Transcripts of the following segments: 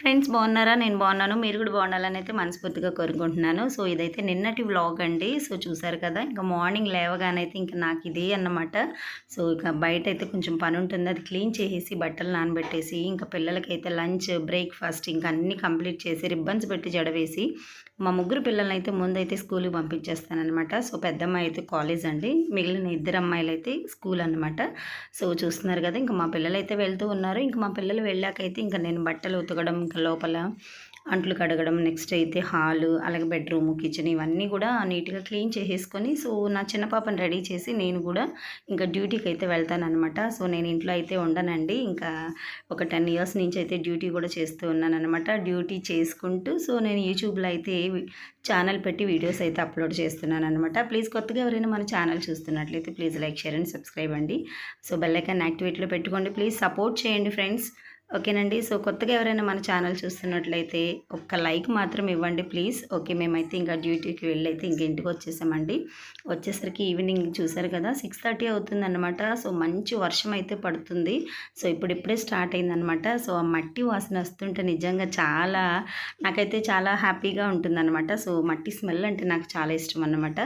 Friends బాగున్నారా? నేను బాగున్నాను. మీరు కూడా బాగుండాలని అయితే మనస్ఫూర్తిగా కోరుకుంటున్నాను. సో ఇదైతే నిన్నటి వ్లాగ్ అండి. సో చూసారు కదా ఇంకా మార్నింగ్ లేవగానైతే ఇంకా నాకు ఇదే అన్నమాట. సో ఇక బయట అయితే కొంచెం పని ఉంటుంది అది క్లీన్ చేసేసి బట్టలు నానబెట్టేసి ఇంకా పిల్లలకైతే లంచ్ బ్రేక్ఫాస్ట్ ఇంకా అన్నీ కంప్లీట్ చేసి రిబ్బన్స్ పెట్టి జడవేసి మా ముగ్గురు పిల్లల్ని అయితే ముందైతే స్కూల్కి పంపించేస్తానమాట సో పెద్దమ్మాయి అయితే కాలేజ్ అండి. మిగిలిన ఇద్దరు అమ్మాయిలు అయితే స్కూల్ అనమాట సో చూస్తున్నారు కదా ఇంకా మా పిల్లలు అయితే వెళ్తూ ఉన్నారు. ఇంకా మా పిల్లలు వెళ్ళాకైతే ఇంకా నేను బట్టలు ఉతకడం ఇంకా లోపల అంట్లు కడగడం నెక్స్ట్ అయితే హాలు అలాగే బెడ్రూమ్ కిచెన్ ఇవన్నీ కూడా నీట్గా క్లీన్ చేసేసుకొని సో నా చిన్న పాపని రెడీ చేసి నేను కూడా ఇంకా డ్యూటీకి అయితే వెళ్తానమాట సో నేను ఇంట్లో అయితే ఉండనండి. ఇంకా ఒక టెన్ ఇయర్స్ నుంచి అయితే డ్యూటీ కూడా చేస్తూ ఉన్నాను అనమాట డ్యూటీ చేసుకుంటూ సో నేను యూట్యూబ్లో అయితే ఛానల్ పెట్టి వీడియోస్ అయితే అప్లోడ్ చేస్తున్నాను అనమాట ప్లీజ్ కొత్తగా ఎవరైనా మన ఛానల్ చూస్తున్నట్లయితే please like share and. Subscribe అండి సో బెల్లైకాన్ యాక్టివేట్లో పెట్టుకోండి. ప్లీజ్ సపోర్ట్ చేయండి ఫ్రెండ్స్ ఓకేనండి. సో కొత్తగా ఎవరైనా మన ఛానల్ చూస్తున్నట్లయితే ఒక్క లైక్ మాత్రం ఇవ్వండి ప్లీజ్. ఓకే మేమైతే ఇంకా డ్యూటీకి వెళ్ళి అయితే ఇంక ఇంటికి వచ్చేసామండి. వచ్చేసరికి ఈవినింగ్ చూసారు కదా సిక్స్ థర్టీ అవుతుందన్నమాట. సో మంచి వర్షం అయితే పడుతుంది. సో ఇప్పుడిప్పుడే స్టార్ట్ అయిందనమాట సో ఆ మట్టి వాసన వస్తుంటే నిజంగా చాలా నాకైతే చాలా హ్యాపీగా ఉంటుందన్నమాట. సో మట్టి స్మెల్ అంటే నాకు చాలా ఇష్టం అన్నమాట.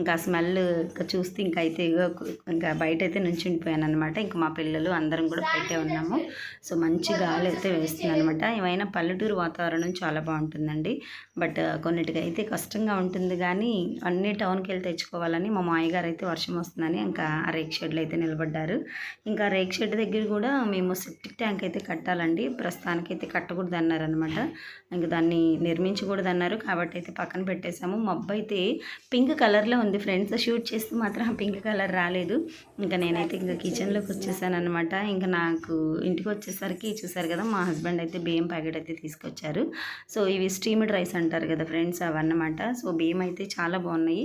ఇంకా స్మెల్ ఇంకా చూస్తే ఇంకా అయితే ఇంకా బయట అయితే నుంచుండిపోయాను అనమాట ఇంకా మా పిల్లలు అందరం కూడా బయటే ఉన్నాము సో మంచి మంచి గాలి అయితే వేస్తుంది అనమాట ఏమైనా పల్లెటూరు వాతావరణం చాలా బాగుంటుందండి. బట్ కొన్నిటికి అయితే కష్టంగా ఉంటుంది కానీ అన్ని టౌన్కి వెళ్ళి తెచ్చుకోవాలని మా మాయగారు అయితే వర్షం వస్తుందని ఇంకా ఆ రేక్ షెడ్లో అయితే నిలబడ్డారు. ఇంకా రేక్ షెడ్ దగ్గర కూడా మేము సెప్టిక్ ట్యాంక్ అయితే కట్టాలండి. ప్రస్తుతానికి అయితే కట్టకూడదు అన్నారనమాట ఇంకా దాన్ని నిర్మించకూడదు అన్నారు కాబట్టి అయితే పక్కన పెట్టేశాము. మబ్బు అయితే పింక్ కలర్లో ఉంది ఫ్రెండ్స్. షూట్ చేస్తే మాత్రం పింక్ కలర్ రాలేదు. ఇంకా నేనైతే ఇంకా కిచెన్లోకి వచ్చేసాను అనమాట ఇంకా నాకు ఇంటికి వచ్చేసరికి చూసారు కదా మా హస్బెండ్ అయితే బియ్యం ప్యాకెట్ అయితే తీసుకొచ్చారు. సో ఇవి స్టీమ్డ్ రైస్ అంటారు కదా ఫ్రెండ్స్ అవన్నమాట. సో బియ్యం అయితే చాలా బాగున్నాయి.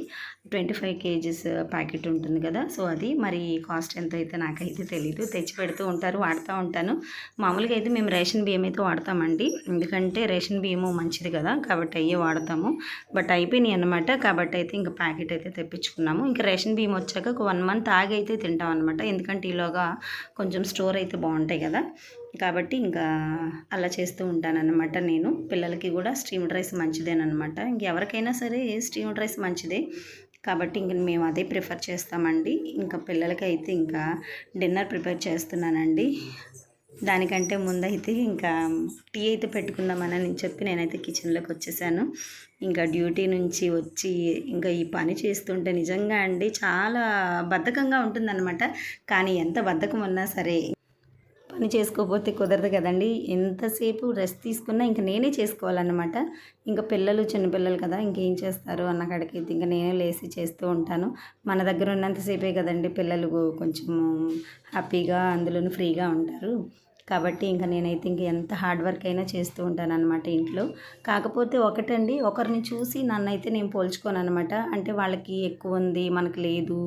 ట్వంటీ ఫైవ్ కేజీస్ ప్యాకెట్ ఉంటుంది కదా సో అది. మరి కాస్ట్ ఎంత అయితే నాకైతే తెలీదు. తెచ్చి పెడుతూ ఉంటారు వాడుతూ ఉంటాను. మామూలుగా అయితే మేము రేషన్ బియ్యం అయితే వాడతామండి. ఎందుకంటే రేషన్ బియ్యము మంచిది కదా కాబట్టి అయ్యే వాడతాము. బట్ అయిపోయినాయి అనమాట కాబట్టి అయితే ఇంకా ప్యాకెట్ అయితే తెప్పించుకున్నాము. ఇంకా రేషన్ బియ్యం వచ్చాక ఒక వన్ మంత్ ఆగి అయితే తింటాం అనమాట ఎందుకంటే ఈలోగా కొంచెం స్టోర్ అయితే బాగుంటాయి కదా. కాబట్టి ఇంకా అలా చేస్తూ ఉంటానన్నమాట నేను. పిల్లలకి కూడా స్టీమ్డ్ రైస్ మంచిదేనమాట ఇంకెవరికైనా సరే స్టీమ్డ్ రైస్ మంచిదే. కాబట్టి ఇంక మేము అదే ప్రిఫర్ చేస్తామండి. ఇంకా పిల్లలకి అయితే ఇంకా డిన్నర్ ప్రిపేర్ చేస్తున్నానండి. దానికంటే ముందైతే ఇంకా టీ అయితే పెట్టుకుందామని నేను చెప్పి నేనైతే కిచెన్లోకి వచ్చేసాను. ఇంకా డ్యూటీ నుంచి వచ్చి ఇంకా ఈ పని చేస్తుంటే నిజంగా అండి చాలా బద్ధకంగా ఉంటుందన్నమాట. కానీ ఎంత బద్ధకం ఉన్నా సరే పని చేసుకోకపోతే కుదరదు కదండి. ఎంతసేపు రెస్ట్ తీసుకున్నా ఇంకా నేనే చేసుకోవాలన్నమాట. ఇంకా పిల్లలు చిన్నపిల్లలు కదా ఇంకేం చేస్తారు అన్న కాడికి ఇంకా నేనే లేసి చేస్తూ ఉంటాను. మన దగ్గర ఉన్నంతసేపే కదండి పిల్లలు కొంచెం హ్యాపీగా అందులోనూ ఫ్రీగా ఉంటారు. కాబట్టి ఇంకా నేనైతే ఇంక ఎంత హార్డ్ వర్క్ అయినా చేస్తూ ఉంటాను అనమాట ఇంట్లో. కాకపోతే ఒకటండి ఒకరిని చూసి నన్నైతే నేను పోల్చుకోను అనమాట అంటే వాళ్ళకి ఎక్కువ ఉంది మనకు లేదు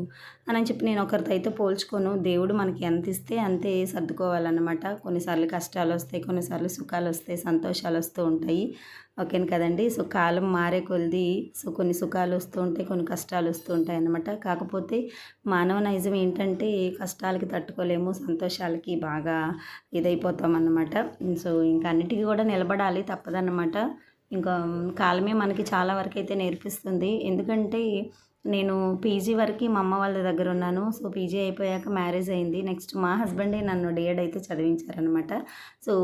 అని చెప్పి నేను ఒకరితో అయితే పోల్చుకోను. దేవుడు మనకి ఎంత ఇస్తే అంతే సర్దుకోవాలన్నమాట. కొన్నిసార్లు కష్టాలు వస్తాయి కొన్నిసార్లు సుఖాలు వస్తాయి సంతోషాలు వస్తూ ఉంటాయి. ఓకేనా కదండి? సో కాలం మారే కొలిది సో కొన్ని సుఖాలు వస్తూ ఉంటాయి కొన్ని కష్టాలు వస్తూ ఉంటాయి అన్నమాట. కాకపోతే మానవ నైజం ఏంటంటే కష్టాలకి తట్టుకోలేము సంతోషాలకి బాగా ఇదైపోతాం అన్నమాట. సో ఇంకా అన్నిటికీ కూడా నిలబడాలి తప్పదన్నమాట. ఇంకా కాలమే మనకి చాలా వరకు అయితే నేర్పిస్తుంది. ఎందుకంటే నేను పీజీ వరకు మా అమ్మ వాళ్ళ దగ్గర ఉన్నాను. సో పీజీ అయిపోయాక మ్యారేజ్ అయింది. నెక్స్ట్ మా హస్బెండే నన్ను డిఎడ్ అయితే చదివించారనమాట సో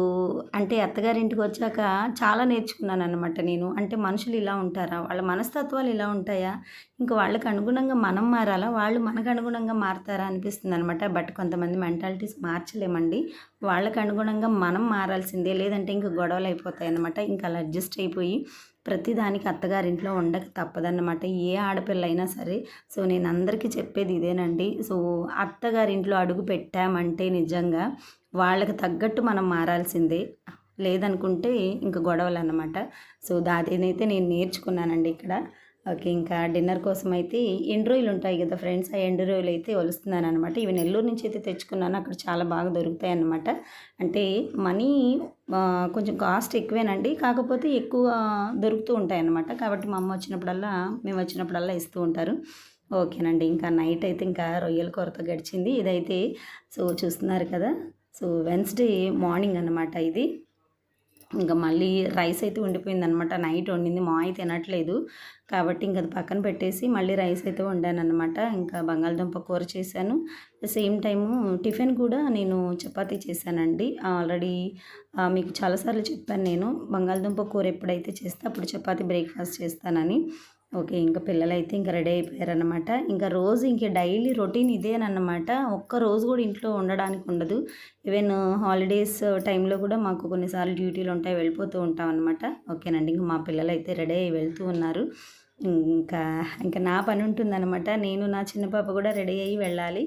అంటే అత్తగారింటికి వచ్చాక చాలా నేర్చుకున్నాను అనమాట నేను. అంటే మనుషులు ఇలా ఉంటారా? వాళ్ళ మనస్తత్వాలు ఇలా ఉంటాయా? ఇంకా వాళ్ళకి అనుగుణంగా మనం మారాలా? వాళ్ళు మనకు అనుగుణంగా మారుతారా అనిపిస్తుంది అనమాట బట్ కొంతమంది మెంటాలిటీస్ మార్చలేమండి. వాళ్ళకి అనుగుణంగా మనం మారాల్సిందే. లేదంటే ఇంకా గొడవలు అయిపోతాయి అనమాట ఇంకా అలా అడ్జస్ట్ అయిపోయి ప్రతిదానికి అత్తగారింట్లో ఉండక తప్పదన్నమాట. ఏ ఆడపిల్ల అయినా సరే సో నేను అందరికీ చెప్పేది ఇదేనండి. సో అత్తగారింట్లో అడుగు పెట్టామంటే నిజంగా వాళ్ళకి తగ్గట్టు మనం మారాల్సిందే. లేదనుకుంటే ఇంక గొడవలు అన్నమాట సో దానినైతే నేను నేర్చుకున్నానండి ఇక్కడ. ఓకే ఇంకా డిన్నర్ కోసం అయితే ఎండు రొయ్యలు ఉంటాయి కదా ఫ్రెండ్స్ ఆ ఎండు రొయ్యలు అయితే వలుస్తున్నాను అనమాట ఇవి నెల్లూరు నుంచి అయితే తెచ్చుకున్నాను అక్కడ చాలా బాగా దొరుకుతాయి అన్నమాట అంటే మనీ కొంచెం కాస్ట్ ఎక్కువేనండి కాకపోతే ఎక్కువ దొరుకుతూ ఉంటాయి అన్నమాట కాబట్టి మా అమ్మ వచ్చినప్పుడల్లా మేము వచ్చినప్పుడల్లా ఇస్తూ ఉంటారు. ఓకేనండి ఇంకా నైట్ అయితే ఇంకా రొయ్యల కొరత గడిచింది. ఇదైతే సో చూస్తున్నారు కదా సో వెన్స్డే మార్నింగ్ అన్నమాట ఇది. ఇంకా మళ్ళీ రైస్ అయితే ఉండిపోయిందనమాట నైట్ వండింది మా అయితే తినట్లేదు. కాబట్టి ఇంకా అది పక్కన పెట్టేసి మళ్ళీ రైస్ అయితే వండాను అనమాట ఇంకా బంగాళదుంప కూర చేశాను. సేమ్ టైము టిఫిన్ కూడా నేను చపాతీ చేశానండి. ఆల్రెడీ మీకు చాలాసార్లు చెప్పాను నేను. బంగాళదుంప కూర ఎప్పుడైతే చేస్తే అప్పుడు చపాతీ బ్రేక్ఫాస్ట్ చేస్తానని. ఓకే ఇంకా పిల్లలైతే ఇంకా రెడీ అయిపోయారనమాట ఇంకా రోజు ఇంక డైలీ రొటీన్ ఇదేనమాట ఒక్క రోజు కూడా ఇంట్లో ఉండడానికి ఉండదు. ఈవెన్ హాలిడేస్ టైంలో కూడా మాకు కొన్నిసార్లు డ్యూటీలు ఉంటాయి వెళ్ళిపోతూ ఉంటాం అనమాట ఓకేనండి ఇంకా మా పిల్లలు అయితే రెడీ అయ్యి వెళ్తూ ఉన్నారు. ఇంకా ఇంకా నా పని ఉంటుందన్నమాట. నేను నా చిన్న పాప కూడా రెడీ అయ్యి వెళ్ళాలి.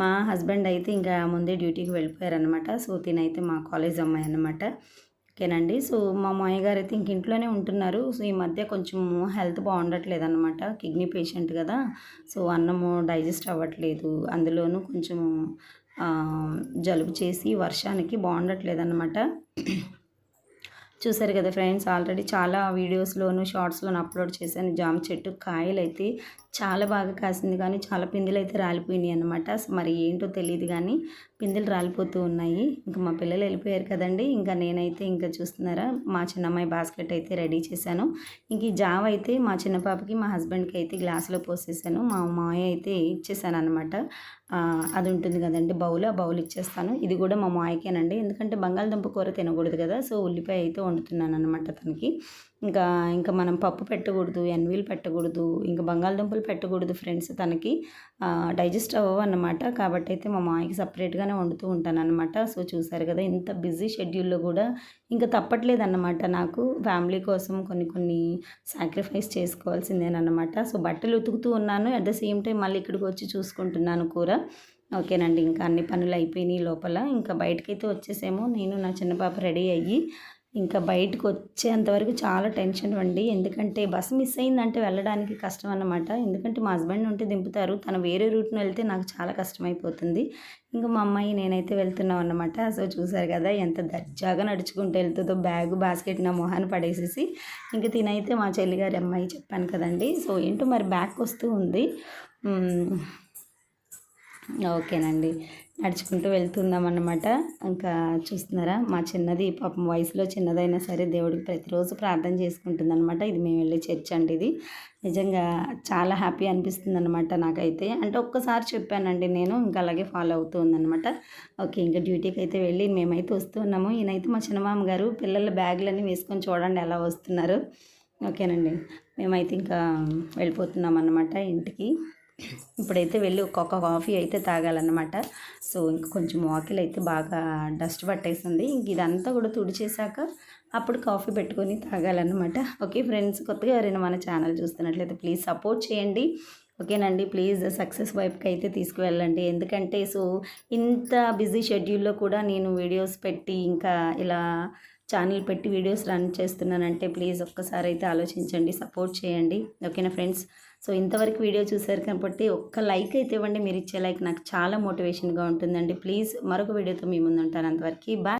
మా హస్బెండ్ అయితే ఇంకా ముందే డ్యూటీకి వెళ్ళిపోయారనమాట సో తినైతే మా కాలేజ్ అమ్మాయి అనమాట ఓకేనండి. సో మా మామయ్య గారు అయితే ఇంక ఇంట్లోనే ఉంటున్నారు. సో ఈ మధ్య కొంచెం హెల్త్ బాగుండట్లేదు అనమాట కిడ్నీ పేషెంట్ కదా. సో అన్నము డైజెస్ట్ అవ్వట్లేదు. అందులోనూ కొంచెం జలుబు చేసి వర్షానికి బాగుండట్లేదు అనమాట చూసారు కదా ఫ్రెండ్స్ ఆల్రెడీ చాలా వీడియోస్లోను షార్ట్స్లోను అప్లోడ్ చేశాను. జామ చెట్టు కాయలు అయితే చాలా బాగా కాసింది కానీ చాలా పిందెలు అయితే రాలిపోయినాయి అనమాట మరి ఏంటో తెలియదు కానీ పిందెలు రాలిపోతూ ఉన్నాయి. ఇంకా మా పిల్లలు వెళ్ళిపోయారు కదండి. ఇంకా నేనైతే ఇంకా చూస్తున్నారా మా చిన్నమ్మాయి బాస్కెట్ అయితే రెడీ చేశాను. ఇంక ఈ జావ అయితే మా చిన్న పాపకి మా హస్బెండ్కి అయితే గ్లాసులో పోసేసాను. మా మాయ అయితే ఇచ్చేసాను అనమాట అది ఉంటుంది కదండి బౌల్ ఆ బౌల్ ఇచ్చేస్తాను. ఇది కూడా మా మాయకేనండి ఎందుకంటే బంగాళదుంప కూర తినకూడదు కదా సో ఉల్లిపాయ అయితే వండుతున్నాను అనమాట తనకి. ఇంకా ఇంకా మనం పప్పు పెట్టకూడదు ఎన్వీలు పెట్టకూడదు ఇంకా బంగాళదుంపలు పెట్టకూడదు ఫ్రెండ్స్ తనకి. డైజెస్ట్ అవ్వవు అన్నమాట కాబట్టి అయితే మా మాయకి సపరేట్గానే వండుతూ ఉంటాను అనమాట సో చూసారు కదా ఇంత బిజీ షెడ్యూల్లో కూడా ఇంకా తప్పట్లేదు అన్నమాట నాకు. ఫ్యామిలీ కోసం కొన్ని కొన్ని సాక్రిఫైస్ చేసుకోవాల్సిందేనమాట సో బట్టలు ఉతుకుతూ ఉన్నాను. అట్ ద సేమ్ టైం మళ్ళీ ఇక్కడికి వచ్చి చూసుకుంటున్నాను కూర. ఓకేనండి ఇంకా అన్ని పనులు అయిపోయినాయి లోపల. ఇంకా బయటకైతే వచ్చేసేమో. నేను నా చిన్న పాప రెడీ అయ్యి ఇంకా బయటకు వచ్చేంతవరకు చాలా టెన్షన్ అండి. ఎందుకంటే బస్సు మిస్ అయిందంటే వెళ్ళడానికి కష్టం అన్నమాట. ఎందుకంటే మా హస్బెండ్ ఉంటే దింపుతారు. తను వేరే రూట్ను వెళ్తే నాకు చాలా కష్టమైపోతుంది. ఇంకా మా అమ్మాయి నేనైతే వెళ్తున్నాం అన్నమాట. సో చూసారు కదా ఎంత దర్జాగా నడుచుకుంటూ వెళ్తుందో బ్యాగ్ బాస్కెట్ నా మొహాన్ని పడేసేసి. ఇంకా తినైతే మా చెల్లిగారి అమ్మాయి చెప్పాను కదండి. సో ఏంటో మరి బ్యాక్ వస్తూ ఉంది. ఓకేనండి. నడుచుకుంటూ వెళ్తున్నాం అన్నమాట ఇంకా చూస్తున్నారా? మా చిన్నది పాపం వయసులో చిన్నదైనా సరే దేవుడికి ప్రతిరోజు ప్రార్థన చేసుకుంటుంది అనమాట ఇది మేము వెళ్ళే చర్చ్ అండి ఇది. నిజంగా చాలా హ్యాపీ అనిపిస్తుంది అనమాట నాకైతే. అంటే ఒక్కసారి చెప్పానండి నేను ఇంకా అలాగే ఫాలో అవుతూ ఉందన్నమాట. ఓకే ఇంకా డ్యూటీకి అయితే వెళ్ళి మేమైతే వస్తున్నాము ఈయనైతే మా చిన్నమామ గారు పిల్లల బ్యాగులన్నీ వేసుకొని చూడండి ఎలా వస్తున్నారు. ఓకేనండి. మేమైతే ఇంకా వెళ్ళిపోతున్నాం అన్నమాట ఇంటికి. ఇప్పుడైతే వెళ్ళి ఒక్కొక్క కాఫీ అయితే తాగాలన్నమాట. సో ఇంక కొంచెం వాకిల్ అయితే బాగా డస్ట్ పట్టేసింది. ఇంక ఇదంతా కూడా తుడిచేశాక అప్పుడు కాఫీ పెట్టుకొని తాగాలన్నమాట. ఓకే ఫ్రెండ్స్ కొత్తగా ఎవరైనా మన ఛానల్ చూస్తున్నట్లయితే ప్లీజ్ సపోర్ట్ చేయండి. ఓకేనండి ప్లీజ్ సక్సెస్ వైపుకి అయితే తీసుకువెళ్ళండి. ఎందుకంటే సో ఇంత బిజీ షెడ్యూల్లో కూడా నేను వీడియోస్ పెట్టి ఇంకా ఇలా ఛానల్ పెట్టి వీడియోస్ రన్ చేస్తున్నానంటే ప్లీజ్ ఒక్కసారి అయితే ఆలోచించండి సపోర్ట్ చేయండి. ఓకేనా ఫ్రెండ్స్? సో ఇంతవరకు వీడియో చూసారు కాబట్టి ఒక్క లైక్ అయితే ఇవ్వండి. మీరు ఇచ్చే లైక్ నాకు చాలా మోటివేషన్గా ఉంటుందండి. ప్లీజ్ మరొక వీడియోతో మీ ముందు ఉంటాను అంతవరకు. బాయ్.